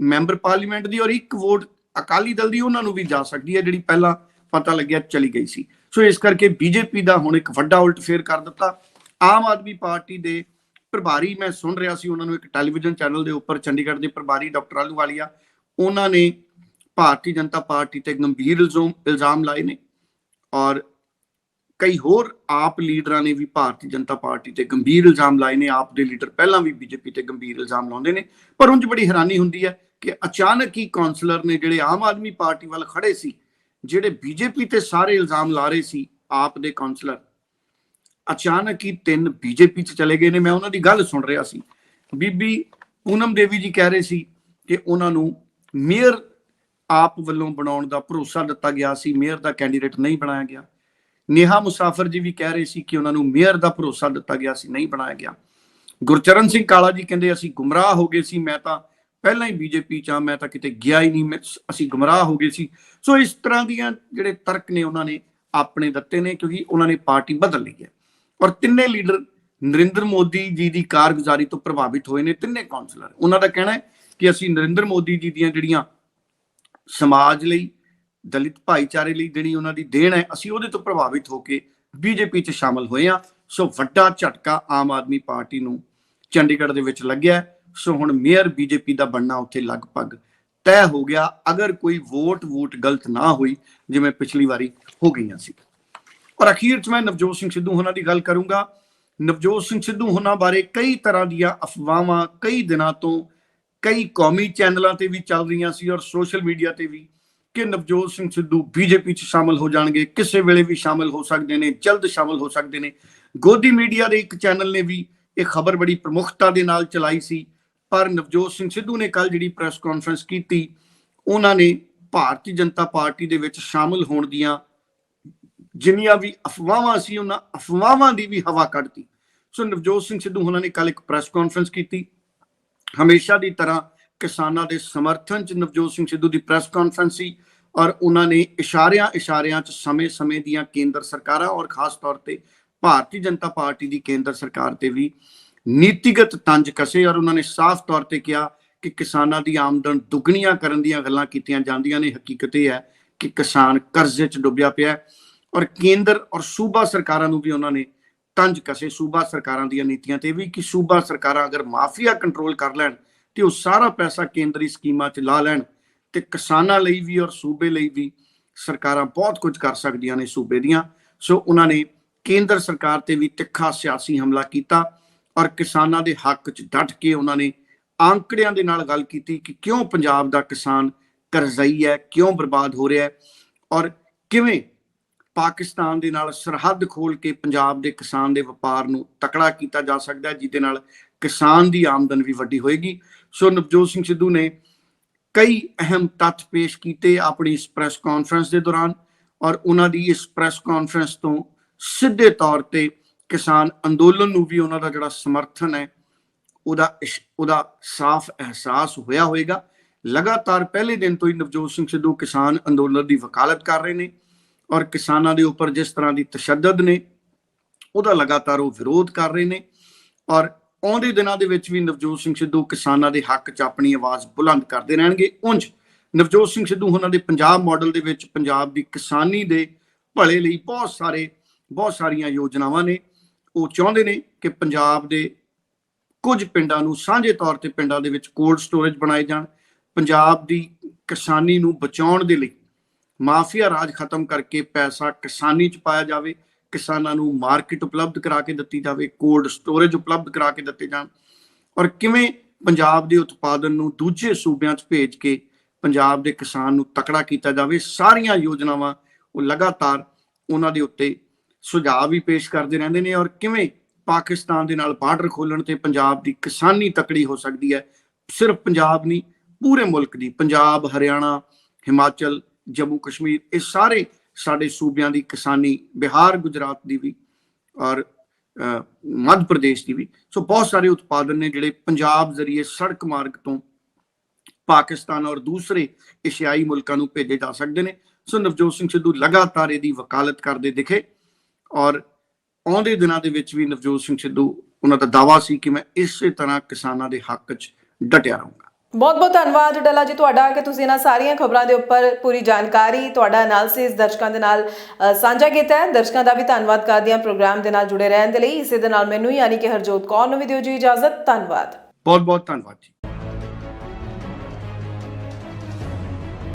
ਮੈਂਬਰ ਪਾਰਲੀਮੈਂਟ ਦੀ ਔਰ ਇੱਕ ਵੋਟ ਅਕਾਲੀ ਦਲ ਦੀ, ਉਹਨਾਂ ਨੂੰ ਵੀ ਜਾ ਸਕਦੀ ਹੈ, ਜਿਹੜੀ ਪਹਿਲਾਂ ਪਤਾ ਲੱਗਿਆ ਚਲੀ ਗਈ ਸੀ। ਸੋ ਇਸ ਕਰਕੇ ਬੀਜੇਪੀ ਦਾ ਹੁਣ ਇੱਕ ਵੱਡਾ ਉਲਟ ਫੇਰ ਕਰ ਦਿੱਤਾ। ਆਮ ਆਦਮੀ ਪਾਰਟੀ ਦੇ ਪ੍ਰਭਾਰੀ ਮੈਂ ਸੁਣ ਰਿਹਾ ਸੀ, ਉਹਨਾਂ ਨੂੰ ਇੱਕ ਟੈਲੀਵਿਜ਼ਨ ਚੈਨਲ ਦੇ ਉੱਪਰ ਚੰਡੀਗੜ੍ਹ ਦੇ ਪ੍ਰਭਾਰੀ ਡਾਕਟਰ ਆਲੂ ਵਾਲੀਆ ਉਹਨਾਂ ਨੇ ਭਾਰਤੀ ਜਨਤਾ ਪਾਰਟੀ ਤੇ ਗੰਭੀਰ ਇਲਜ਼ਾਮ ਇਲਜ਼ਾਮ ਲਾਏ ਨੇ ਔਰ ਕਈ ਹੋਰ ਆਪ ਲੀਡਰਾਂ ਨੇ ਵੀ ਭਾਰਤੀ ਜਨਤਾ ਪਾਰਟੀ ਤੇ ਗੰਭੀਰ ਇਲਜ਼ਾਮ ਲਾਏ ਨੇ। ਆਪ ਦੇ ਲੀਡਰ ਪਹਿਲਾਂ ਵੀ ਬੀਜੇਪੀ ਤੇ ਗੰਭੀਰ ਇਲਜ਼ਾਮ ਲਾਉਂਦੇ ਨੇ, ਪਰ ਉਂਝ ਬੜੀ ਹੈਰਾਨੀ ਹੁੰਦੀ ਹੈ ਕਿ ਅਚਾਨਕ ਹੀ ਕਾਉਂਸਲਰ ਨੇ ਜਿਹੜੇ ਆਮ ਆਦਮੀ ਪਾਰਟੀ ਵੱਲ ਖੜੇ ਸੀ ਜਿਹੜੇ ਬੀਜੇਪੀ ਤੇ ਸਾਰੇ ਇਲਜ਼ਾਮ ਲਾ ਰਹੇ ਸੀ ਆਪ ਦੇ ਕਾਉਂਸਲਰ ਅਚਾਨਕ ਹੀ ਤਿੰਨ ਬੀਜੇਪੀ ਚ ਚਲੇ ਗਏ ਨੇ। ਮੈਂ ਉਹਨਾਂ ਦੀ ਗੱਲ ਸੁਣ ਰਿਹਾ ਸੀ। ਬੀਬੀ ਪੂਨਮ ਦੇਵੀ ਜੀ ਕਹਿ ਰਹੇ ਸੀ ਕਿ ਉਹਨਾਂ ਨੂੰ ਮੇਅਰ ਆਪ ਵੱਲੋਂ ਬਣਾਉਣ ਦਾ ਭਰੋਸਾ ਦਿੱਤਾ ਗਿਆ ਸੀ। ਮੇਅਰ ਦਾ ਕੈਂਡੀਡੇਟ ਨਹੀਂ ਬਣਾਇਆ ਗਿਆ। ਨੇਹਾ ਮੁਸਾਫਰ ਜੀ ਵੀ ਕਹਿ ਰਹੇ ਸੀ ਕਿ ਉਹਨਾਂ ਨੂੰ ਮੇਅਰ ਦਾ ਭਰੋਸਾ ਦਿੱਤਾ ਗਿਆ ਸੀ, ਨਹੀਂ ਬਣਾਇਆ ਗਿਆ। ਗੁਰਚਰਨ ਸਿੰਘ ਕਾਲਾ ਜੀ ਕਹਿੰਦੇ, ਅਸੀਂ ਗੁੰਮਰਾਹ ਹੋ ਗਏ ਸੀ। ਮੈਂ ਤਾਂ ਪਹਿਲਾਂ ਹੀ ਬੀਜੇਪੀ ਚ ਆ, ਮੈਂ ਤਾਂ ਕਿਤੇ ਗਿਆ ਹੀ ਨਹੀਂ, ਮੈਂ- ਅਸੀਂ ਗੁੰਮਰਾਹ ਹੋ ਗਏ ਸੀ। ਸੋ ਇਸ ਤਰ੍ਹਾਂ ਦੀਆਂ ਜਿਹੜੇ ਤਰਕ ਨੇ, ਉਹਨਾਂ ਨੇ ਆਪਣੇ ਦਿੱਤੇ ਨੇ, ਕਿਉਂਕਿ ਉਹਨਾਂ ਨੇ ਪਾਰਟੀ ਬਦਲ ਲਈ ਹੈ। ਔਰ ਤਿੰਨੇ ਲੀਡਰ ਨਰਿੰਦਰ ਮੋਦੀ ਜੀ ਦੀ ਕਾਰਗੁਜ਼ਾਰੀ ਤੋਂ ਪ੍ਰਭਾਵਿਤ ਹੋਏ ਨੇ, ਤਿੰਨੇ ਕਾਉਂਸਲਰ ਉਹਨਾਂ ਦਾ ਕਹਿਣਾ ਹੈ ਕਿ ਅਸੀਂ ਨਰਿੰਦਰ ਮੋਦੀ ਜੀ ਦੀਆਂ ਜਿਹੜੀਆਂ ਸਮਾਜ ਲਈ, ਦਲਿਤ ਭਾਈਚਾਰੇ ਲਈ ਜਿਹੜੀ ਉਹਨਾਂ ਦੀ ਦੇਣ ਹੈ, ਅਸੀਂ ਉਹਦੇ ਤੋਂ ਪ੍ਰਭਾਵਿਤ ਹੋ ਕੇ ਬੀਜੇਪੀ 'ਚ ਸ਼ਾਮਲ ਹੋਏ ਆ ਸੋ ਵੱਡਾ ਝਟਕਾ ਆਮ ਆਦਮੀ ਪਾਰਟੀ ਨੂੰ ਚੰਡੀਗੜ੍ਹ ਦੇ ਵਿੱਚ ਲੱਗਿਆ ਸੋ ਹੁਣ ਮੇਅਰ ਬੀਜੇਪੀ ਦਾ ਬਣਨਾ ਉੱਥੇ ਲਗਭਗ ਤੈਅ ਹੋ ਗਿਆ। ਅਗਰ ਕੋਈ ਵੋਟ ਵੋਟ ਗਲਤ ਨਾ ਹੋਈ, ਜਿਵੇਂ ਪਿਛਲੀ ਵਾਰੀ ਹੋ ਗਈਆਂ ਸੀ। ਔਰ ਅਖੀਰ 'ਚ ਮੈਂ ਨਵਜੋਤ ਸਿੰਘ ਸਿੱਧੂ ਹੋਣਾ ਦੀ ਗੱਲ ਕਰੂੰਗਾ। ਨਵਜੋਤ ਸਿੰਘ ਸਿੱਧੂ ਹੋਣਾ ਬਾਰੇ ਕਈ ਤਰ੍ਹਾਂ ਦੀਆਂ ਅਫਵਾਹਾਂ ਕਈ ਦਿਨਾਂ ਤੋਂ ਕਈ ਕੌਮੀ ਚੈਨਲਾਂ ਤੇ ਵੀ ਚੱਲ ਰਹੀਆਂ ਸੀ ਔਰ ਸੋਸ਼ਲ ਮੀਡੀਆ ਤੇ ਵੀ ਕਿ ਨਵਜੋਤ ਸਿੰਘ ਸਿੱਧੂ ਬੀਜੇਪੀ 'ਚ ਸ਼ਾਮਲ ਹੋ ਜਾਣਗੇ, ਕਿਸੇ ਵੇਲੇ ਵੀ ਸ਼ਾਮਲ ਹੋ ਸਕਦੇ ਨੇ, ਜਲਦ ਸ਼ਾਮਲ ਹੋ ਸਕਦੇ ਨੇ। ਗੋਦੀ ਮੀਡੀਆ ਦੇ ਇੱਕ ਚੈਨਲ ਨੇ ਵੀ ਇਹ ਖਬਰ ਬੜੀ ਪ੍ਰਮੁਖਤਾ ਦੇ ਨਾਲ ਚਲਾਈ ਸੀ। ਪਰ ਨਵਜੋਤ ਸਿੰਘ ਸਿੱਧੂ ਨੇ ਕੱਲ ਜਿਹੜੀ ਪ੍ਰੈਸ ਕਾਨਫਰੰਸ ਕੀਤੀ, ਉਹਨਾਂ ਨੇ ਭਾਰਤੀ ਜਨਤਾ ਪਾਰਟੀ ਦੇ ਵਿੱਚ ਸ਼ਾਮਲ ਹੋਣ ਦੀਆਂ ਜਿੰਨੀਆਂ ਵੀ ਅਫਵਾਹਾਂ ਸੀ, ਉਹਨਾਂ ਅਫਵਾਹਾਂ ਦੀ ਵੀ ਹਵਾ ਕੱਢਤੀ। ਸੋ ਨਵਜੋਤ ਸਿੰਘ ਸਿੱਧੂ ਉਹਨਾਂ ਨੇ ਕੱਲ ਇੱਕ ਪ੍ਰੈਸ ਕਾਨਫਰੰਸ ਕੀਤੀ। ਹਮੇਸ਼ਾ ਦੀ ਤਰ੍ਹਾਂ ਕਿਸਾਨਾਂ ਦੇ ਸਮਰਥਨ ਚ ਨਵਜੋਤ ਸਿੰਘ ਸਿੱਧੂ ਦੀ ਪ੍ਰੈਸ ਕਾਨਫਰੰਸ ਸੀ ਔਰ ਉਹਨਾਂ ਨੇ ਇਸ਼ਾਰਿਆਂ ਇਸ਼ਾਰਿਆਂ ਚ ਸਮੇਂ-ਸਮੇਂ ਦੀਆਂ ਕੇਂਦਰ ਸਰਕਾਰਾਂ ਔਰ ਖਾਸ ਤੌਰ ਤੇ ਭਾਰਤੀ ਜਨਤਾ ਪਾਰਟੀ ਦੀ ਕੇਂਦਰ ਸਰਕਾਰ ਤੇ ਵੀ ਨੀਤੀਗਤ ਤੰਜ ਕਸੇ ਔਰ ਉਹਨਾਂ ਨੇ ਸਾਫ਼ ਤੌਰ ਤੇ ਕਿਹਾ ਕਿ ਕਿਸਾਨਾਂ ਦੀ ਆਮਦਨ ਦੁੱਗਣੀਆਂ ਕਰਨ ਦੀਆਂ ਗੱਲਾਂ ਕੀਤੀਆਂ ਜਾਂਦੀਆਂ ਨੇ। ਹਕੀਕਤ ਇਹ ਹੈ ਕਿ ਕਿਸਾਨ ਕਰਜ਼ੇ 'ਚ ਡੁੱਬਿਆ ਪਿਆ ਹੈ ਔਰ ਕੇਂਦਰ ਔਰ ਸੂਬਾ ਸਰਕਾਰਾਂ ਨੂੰ ਵੀ ਉਹਨਾਂ ਨੇ ਤੰਜ ਕਸੇ ਸੂਬਾ ਸਰਕਾਰਾਂ ਦੀਆਂ ਨੀਤੀਆਂ ਤੇ ਵੀ ਕਿ ਸੂਬਾ ਸਰਕਾਰਾਂ ਅਗਰ ਮਾਫੀਆ ਕੰਟਰੋਲ ਕਰ ਲੈਣ ਤੇ ਉਹ ਸਾਰਾ ਪੈਸਾ ਕੇਂਦਰੀ ਸਕੀਮਾਂ 'ਚ ਲਾ ਲੈਣ ਤੇ ਕਿਸਾਨਾਂ ਲਈ ਵੀ ਔਰ ਸੂਬੇ ਲਈ ਵੀ ਸਰਕਾਰਾਂ ਬਹੁਤ ਕੁਝ ਕਰ ਸਕਦੀਆਂ ਨੇ ਸੂਬੇ ਦੀਆਂ। ਸੋ ਉਹਨਾਂ ਨੇ ਕੇਂਦਰ ਸਰਕਾਰ ਤੇ ਵੀ ਤਿੱਖਾ ਸਿਆਸੀ ਹਮਲਾ ਕੀਤਾ ਔਰ ਕਿਸਾਨਾਂ ਦੇ ਹੱਕ 'ਚ ਡਟ ਕੇ ਉਹਨਾਂ ਨੇ ਆંકੜਿਆਂ ਦੇ ਨਾਲ ਗੱਲ ਕੀਤੀ ਕਿ ਕਿਉਂ ਪੰਜਾਬ ਦਾ ਕਿਸਾਨ ਕਰਜ਼ਈ ਹੈ, ਕਿਉਂ ਬਰਬਾਦ ਹੋ ਰਿਹਾ ਹੈ ਔਰ ਕਿਵੇਂ ਪਾਕਿਸਤਾਨ ਦੇ ਨਾਲ ਸਰਹੱਦ ਖੋਲ ਕੇ ਪੰਜਾਬ ਦੇ ਕਿਸਾਨ ਦੇ ਵਪਾਰ ਨੂੰ ਤਕੜਾ ਕੀਤਾ ਜਾ ਸਕਦਾ ਹੈ, ਜਿਹਦੇ ਨਾਲ ਕਿਸਾਨ ਦੀ ਆਮਦਨ ਵੀ ਵੱਡੀ ਹੋਏਗੀ। ਸੋ ਨਵਜੋਤ ਸਿੰਘ ਸਿੱਧੂ ਨੇ ਕਈ ਅਹਿਮ ਤੱਥ ਪੇਸ਼ ਕੀਤੇ ਆਪਣੀ ਇਸ ਪ੍ਰੈਸ ਕਾਨਫਰੰਸ ਦੇ ਦੌਰਾਨ ਔਰ ਉਹਨਾਂ ਦੀ ਇਸ ਪ੍ਰੈਸ ਕਾਨਫਰੰਸ ਤੋਂ ਸਿੱਧੇ ਤੌਰ ਤੇ ਕਿਸਾਨ ਅੰਦੋਲਨ ਨੂੰ ਵੀ ਉਹਨਾਂ ਦਾ ਜਿਹੜਾ ਸਮਰਥਨ ਹੈ, ਉਹਦਾ ਇਸ਼- ਉਹਦਾ ਸਾਫ਼ ਅਹਿਸਾਸ ਹੋਇਆ ਹੋਵੇਗਾ ਲਗਾਤਾਰ ਪਹਿਲੇ ਦਿਨ ਤੋਂ ਹੀ ਨਵਜੋਤ ਸਿੰਘ ਸਿੱਧੂ ਕਿਸਾਨ ਅੰਦੋਲਨ ਦੀ ਵਕਾਲਤ ਕਰ ਰਹੇ ਨੇ ਔਰ ਕਿਸਾਨਾਂ ਦੇ ਉੱਪਰ ਜਿਸ ਤਰ੍ਹਾਂ ਦੀ ਤਸ਼ੱਦਦ ਨੇ, ਉਹਦਾ ਲਗਾਤਾਰ ਉਹ ਵਿਰੋਧ ਕਰ ਰਹੇ ਨੇ ਔਰ ਆਉਂਦੇ ਦਿਨਾਂ ਦੇ ਵਿੱਚ ਵੀ ਨਵਜੋਤ ਸਿੰਘ ਸਿੱਧੂ ਕਿਸਾਨਾਂ ਦੇ ਹੱਕ 'ਚ ਆਪਣੀ ਆਵਾਜ਼ ਬੁਲੰਦ ਕਰਦੇ ਰਹਿਣਗੇ। ਉਂਝ ਨਵਜੋਤ ਸਿੰਘ ਸਿੱਧੂ ਉਹਨਾਂ ਦੇ ਪੰਜਾਬ ਮਾਡਲ ਦੇ ਵਿੱਚ ਪੰਜਾਬ ਦੀ ਕਿਸਾਨੀ ਦੇ ਭਲੇ ਲਈ ਬਹੁਤ ਸਾਰੇ, ਬਹੁਤ ਸਾਰੀਆਂ ਯੋਜਨਾਵਾਂ ਨੇ। ਉਹ ਚਾਹੁੰਦੇ ਨੇ ਕਿ ਪੰਜਾਬ ਦੇ ਕੁਝ ਪਿੰਡਾਂ ਨੂੰ ਸਾਂਝੇ ਤੌਰ ਤੇ ਪਿੰਡਾਂ ਦੇ ਵਿੱਚ ਕੋਲਡ ਸਟੋਰੇਜ ਬਣਾਏ ਜਾਣ, ਪੰਜਾਬ ਦੀ ਕਿਸਾਨੀ ਨੂੰ ਬਚਾਉਣ ਦੇ ਲਈ ਮਾਫੀਆ ਰਾਜ ਖਤਮ ਕਰਕੇ ਪੈਸਾ ਕਿਸਾਨੀ ਚ ਪਾਇਆ ਜਾਵੇ, ਕਿਸਾਨਾਂ ਨੂੰ ਮਾਰਕੀਟ ਉਪਲਬਧ ਕਰਾ ਕੇ ਦਿੱਤੀ ਜਾਵੇ ਕੋਲਡ ਸਟੋਰੇਜ ਉਪਲਬਧ ਕਰਾ ਕੇ ਦਿੱਤੇ ਜਾਣ ਔਰ ਕਿਵੇਂ ਪੰਜਾਬ ਦੇ ਉਤਪਾਦਨ ਨੂੰ ਦੂਜੇ ਸੂਬਿਆਂ 'ਚ ਭੇਜ ਕੇ ਪੰਜਾਬ ਦੇ ਕਿਸਾਨ ਨੂੰ ਤਕੜਾ ਕੀਤਾ ਜਾਵੇ, ਸਾਰੀਆਂ ਯੋਜਨਾਵਾਂ ਉਹ ਲਗਾਤਾਰ ਉਹਨਾਂ ਦੇ ਉੱਤੇ ਸੁਝਾਅ ਵੀ ਪੇਸ਼ ਕਰਦੇ ਰਹਿੰਦੇ ਨੇ ਔਰ ਕਿਵੇਂ ਪਾਕਿਸਤਾਨ ਦੇ ਨਾਲ ਬਾਰਡਰ ਖੋਲਣ ਤੇ ਪੰਜਾਬ ਦੀ ਕਿਸਾਨੀ ਤਕੜੀ ਹੋ ਸਕਦੀ ਹੈ ਸਿਰਫ ਪੰਜਾਬ ਨਹੀਂ ਪੂਰੇ ਮੁਲਕ ਦੀ ਪੰਜਾਬ ਹਰਿਆਣਾ ਹਿਮਾਚਲ ਜੰਮੂ ਕਸ਼ਮੀਰ ਇਹ ਸਾਰੇ ਸਾਡੇ ਸੂਬਿਆਂ ਦੀ ਕਿਸਾਨੀ ਬਿਹਾਰ ਗੁਜਰਾਤ ਦੀ ਵੀ ਔਰ ਅ, ਮੱਧ ਪ੍ਰਦੇਸ਼ ਦੀ ਵੀ। ਸੋ ਬਹੁਤ ਸਾਰੇ ਉਤਪਾਦਨ ਨੇ ਜਿਹੜੇ ਪੰਜਾਬ ਜ਼ਰੀਏ ਸੜਕ ਮਾਰਗ ਤੋਂ ਪਾਕਿਸਤਾਨ ਔਰ ਦੂਸਰੇ ਏਸ਼ੀਆਈ ਮੁਲਕਾਂ ਨੂੰ ਭੇਜੇ ਜਾ ਸਕਦੇ ਨੇ। ਸੋ ਨਵਜੋਤ ਸਿੰਘ ਸਿੱਧੂ ਲਗਾਤਾਰ ਇਹਦੀ ਵਕਾਲਤ ਕਰਦੇ ਦਿਖੇ। ਔਰ ਆਉਂਦੇ ਦਿਨਾਂ ਦੇ ਵਿੱਚ ਵੀ ਨਵਜੋਤ ਸਿੰਘ ਸਿੱਧੂ ਉਹਨਾਂ ਦਾ ਦਾਵਾ ਸੀ ਕਿ ਮੈਂ ਇਸੇ ਤਰ੍ਹਾਂ ਕਿਸਾਨਾਂ ਦੇ ਹੱਕ 'ਚ ਡਟਿਆ ਰਹੂੰਗਾ। ਬਹੁਤ ਬਹੁਤ ਧੰਨਵਾਦ ਡੱਲਾ ਜੀ ਤੁਹਾਡਾ ਕਿ ਤੁਸੀਂ ਇਹਨਾਂ ਸਾਰੀਆਂ ਖਬਰਾਂ ਦੇ ਉੱਪਰ ਪੂਰੀ ਜਾਣਕਾਰੀ ਤੁਹਾਡਾ ਐਨਾਲਿਸਿਸ ਦਰਸ਼ਕਾਂ ਦੇ ਨਾਲ ਸਾਂਝਾ ਕੀਤਾ ਹੈ। ਦਰਸ਼ਕਾਂ ਦਾ ਵੀ ਧੰਨਵਾਦ ਕਰਦੇ ਹਾਂ ਪ੍ਰੋਗਰਾਮ ਦੇ ਨਾਲ ਜੁੜੇ ਰਹਿਣ ਦੇ ਲਈ। ਇਸੇ ਦੇ ਨਾਲ ਮੈਨੂੰ ਯਾਨੀ ਕਿ ਹਰਜੋਤ ਕੌਰ ਨੂੰ ਵੀ ਦਿਓ ਜੀ ਇਜਾਜ਼ਤ। ਧੰਨਵਾਦ। ਬਹੁਤ ਬਹੁਤ ਧੰਨਵਾਦ ਜੀ।